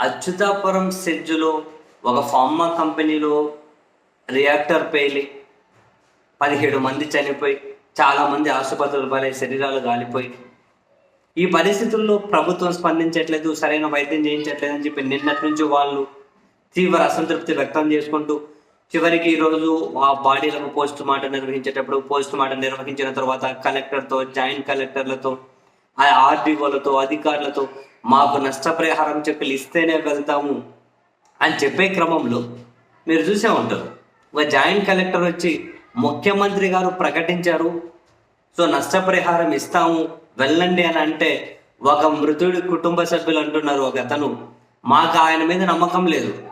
అచ్యుతాపురం సెజ్జులో ఒక ఫార్మా కంపెనీలో రియాక్టర్ పేలి పదిహేడు మంది చనిపోయి చాలామంది ఆసుపత్రుల పాలై శరీరాలు గాలిపోయి. ఈ పరిస్థితుల్లో ప్రభుత్వం స్పందించట్లేదు సరైన వైద్యం చేయించట్లేదు అని చెప్పి నిన్నటి నుంచి వాళ్ళు తీవ్ర అసంతృప్తి వ్యక్తం చేసుకుంటూ చివరికి ఈరోజు ఆ బాడీలకు పోస్ట్ మార్టం నిర్వహించేటప్పుడు పోస్ట్ మార్టం నిర్వహించిన తర్వాత కలెక్టర్తో జాయింట్ కలెక్టర్లతో ఆ ఆర్డీఓలతో అధికారులతో మాకు నష్టపరిహారం చెక్కులు ఇస్తేనే వెళ్తాము అని చెప్పే క్రమంలో మీరు చూసే ఉంటారు. ఒక జాయింట్ కలెక్టర్ వచ్చి ముఖ్యమంత్రి గారు ప్రకటించారు. సో నష్టపరిహారం ఇస్తాము వెళ్ళండి అని అంటే ఒక మృతుడి కుటుంబ సభ్యులు అంటున్నారు ఒక అతను. మాకు ఆయన మీద నమ్మకం లేదు.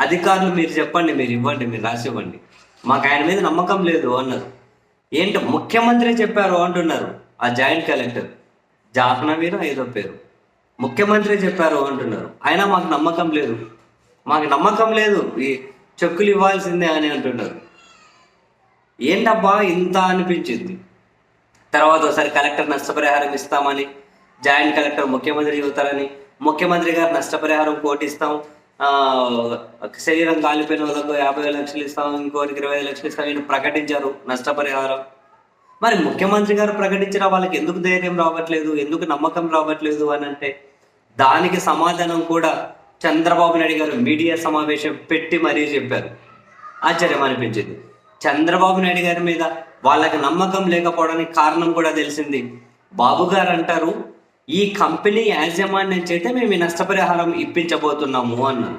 అధికారులు మీరు చెప్పండి మీరు ఇవ్వండి మీరు రాసి ఇవ్వండి మాకు ఆయన మీద నమ్మకం లేదు అన్నారు. ఏంటి ముఖ్యమంత్రి చెప్పారు అంటున్నారు ఆ జాయింట్ కలెక్టర్. జాహ్నవీర ఏదో పేరు. ముఖ్యమంత్రి చెప్పారు అంటున్నారు. అయినా మాకు నమ్మకం లేదు. మాకు నమ్మకం లేదు. ఈ చెక్కులు ఇవ్వాల్సిందే అని అంటున్నారు. ఏంటబ్బా ఇంత అనిపించింది? తర్వాత ఒకసారి కలెక్టర్ నష్టపరిహారం ఇస్తామని జాయింట్ కలెక్టర్ ముఖ్యమంత్రి చెబుతారని ముఖ్యమంత్రి గారు నష్టపరిహారం కోటి ఇస్తాం శరీరం కాలిపోయిన వాళ్ళకు యాభై వేల లక్షలు ఇస్తాం ఇంకోరికి ఇరవై ఐదు లక్షలు ఇస్తాం ఈయన ప్రకటించారు నష్టపరిహారం. మరి ముఖ్యమంత్రి గారు ప్రకటించిన వాళ్ళకి ఎందుకు ధైర్యం రావట్లేదు? ఎందుకు నమ్మకం రావట్లేదు అని అంటే దానికి సమాధానం కూడా చంద్రబాబు నాయుడు గారు మీడియా సమావేశం పెట్టి మరీ చెప్పారు. ఆశ్చర్యం అనిపించింది. చంద్రబాబు నాయుడు గారి మీద వాళ్ళకి నమ్మకం లేకపోవడానికి కారణం కూడా తెలిసింది. బాబు గారు అంటారు ఈ కంపెనీ యాజమాన్యం చేతే మేము ఈ నష్టపరిహారం ఇప్పించబోతున్నాము అన్నారు.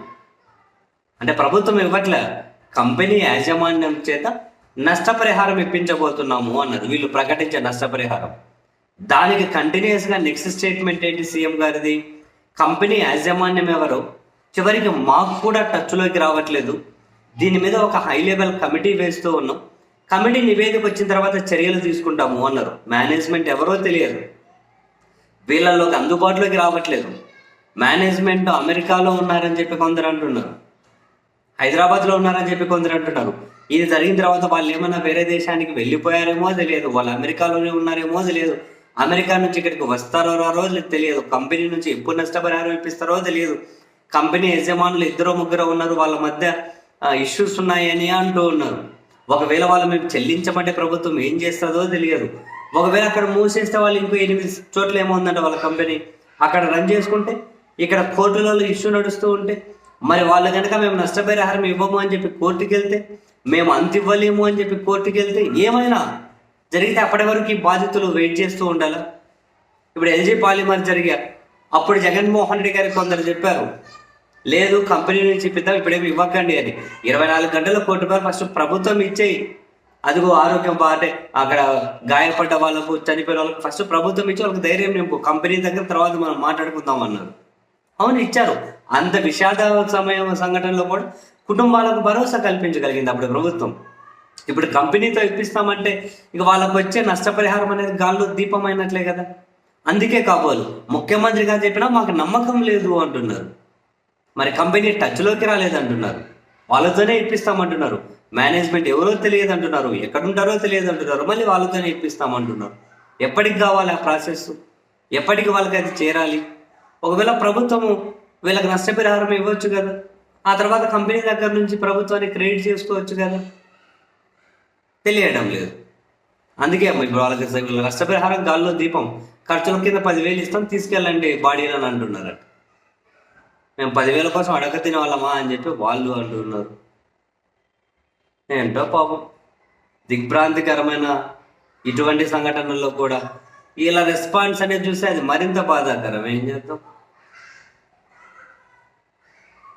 అంటే ప్రభుత్వం ఇవ్వట్లే. కంపెనీ యాజమాన్యం చేత నష్టపరిహారం ఇప్పించబోతున్నాము అన్నారు. వీళ్ళు ప్రకటించే నష్టపరిహారం. దానికి కంటిన్యూస్గా నెక్స్ట్ స్టేట్మెంట్ ఏంటి సీఎం గారిది? కంపెనీ యాజమాన్యం ఎవరు చివరికి మాకు కూడా టచ్లోకి రావట్లేదు. దీని మీద ఒక హై లెవెల్ కమిటీ వేస్తూ ఉన్నాం. కమిటీ నివేదిక వచ్చిన తర్వాత చర్యలు తీసుకుంటాము అన్నారు. మేనేజ్మెంట్ ఎవరో తెలియదు. వీళ్ళలోకి అందుబాటులోకి రావట్లేదు. మేనేజ్మెంట్ అమెరికాలో ఉన్నారని చెప్పి కొందరు అంటున్నారు. హైదరాబాద్లో ఉన్నారని చెప్పి కొందరు అంటున్నారు. ఇది జరిగిన తర్వాత వాళ్ళు ఏమైనా వేరే దేశానికి వెళ్ళిపోయారేమో తెలియదు. వాళ్ళు అమెరికాలోనే ఉన్నారేమో తెలియదు. అమెరికా నుంచి ఇక్కడికి వస్తారో రారో తెలియదు. కంపెనీ నుంచి ఎప్పుడు నష్టపరిహారం ఇప్పిస్తారో తెలియదు. కంపెనీ యజమానులు ఇద్దరు ముగ్గురు ఉన్నారు వాళ్ళ మధ్య ఇష్యూస్ ఉన్నాయని అంటూ ఉన్నారు. ఒకవేళ వాళ్ళు మేము చెల్లించమంటే ప్రభుత్వం ఏం చేస్తుందో తెలియదు. ఒకవేళ అక్కడ మూసేస్తే వాళ్ళు ఇంకో ఎనిమిది చోట్ల ఏమో వాళ్ళ కంపెనీ. అక్కడ రన్ చేసుకుంటే ఇక్కడ కోర్టులలో ఇష్యూ నడుస్తూ ఉంటే మరి వాళ్ళు కనుక మేము నష్టపరిహారం ఇవ్వము అని చెప్పి కోర్టుకి వెళ్తే మేము అంత ఇవ్వలేము అని చెప్పి కోర్టుకి వెళ్తే ఏమైనా జరిగితే అప్పటి వరకు ఈ బాధితులు వెయిట్ చేస్తూ ఉండాలా? ఇప్పుడు ఎల్జీ పాలిమర్ జరిగా అప్పుడు జగన్మోహన్ రెడ్డి గారికి కొందరు చెప్పారు లేదు కంపెనీ నుంచి ఇప్పిద్దాం ఇప్పుడేమి ఇవ్వకండి అని. ఇరవై నాలుగు గంటల కోటి రూపాయలు ఫస్ట్ ప్రభుత్వం ఇచ్చేయి. అదిగో ఆరోగ్యం బాటే అక్కడ గాయపడ్డ వాళ్ళకు చనిపోయిన వాళ్ళకు ఫస్ట్ ప్రభుత్వం ఇచ్చి వాళ్ళకి ధైర్యం నింపు. కంపెనీ దగ్గర తర్వాత మనం మాట్లాడుకుందాం అన్నారు. అవును ఇచ్చారు. అంత విషాద సమయం సంఘటనలో కూడా కుటుంబాలకు భరోసా కల్పించగలిగింది అప్పుడు ప్రభుత్వం. ఇప్పుడు కంపెనీతో ఇప్పిస్తామంటే ఇక వాళ్ళకు వచ్చే నష్టపరిహారం అనేది గాల్లో దీపం అయినట్లే కదా. అందుకే కాబోలు ముఖ్యమంత్రి గారు చెప్పినా మాకు నమ్మకం లేదు అంటున్నారు. మరి కంపెనీ టచ్లోకి రాలేదంటున్నారు వాళ్ళతోనే ఇప్పిస్తామంటున్నారు. మేనేజ్మెంట్ ఎవరో తెలియదు అంటున్నారు. ఎక్కడుంటారో తెలియదు అంటున్నారు. మళ్ళీ వాళ్ళతోనే ఇప్పిస్తామంటున్నారు. ఎప్పటికి కావాలి ఆ ప్రాసెస్ ఎప్పటికి వాళ్ళకి అది చేరాలి? ఒకవేళ ప్రభుత్వము వీళ్ళకి నష్టపరిహారం ఇవ్వచ్చు కదా. ఆ తర్వాత కంపెనీ దగ్గర నుంచి ప్రభుత్వాన్ని క్రెడిట్ చేసుకోవచ్చు కదా. తెలియడం లేదు. అందుకే ఇప్పుడు వాళ్ళకి నష్టపరిహారం గాల్లో దీపం ఖర్చుల కింద పదివేలు ఇస్తాం తీసుకెళ్ళండి బాడీలో అని అంటున్నారట. మేము పదివేల కోసం అడగ తినే వాళ్ళమా అని చెప్పి వాళ్ళు అంటున్నారు. ఏంటో పాపం. దిగ్భ్రాంతికరమైన ఇటువంటి సంఘటనల్లో కూడా ఇలా రెస్పాన్స్ అనేది చూస్తే అది మరింత బాధాకరం. ఏం చేద్దాం?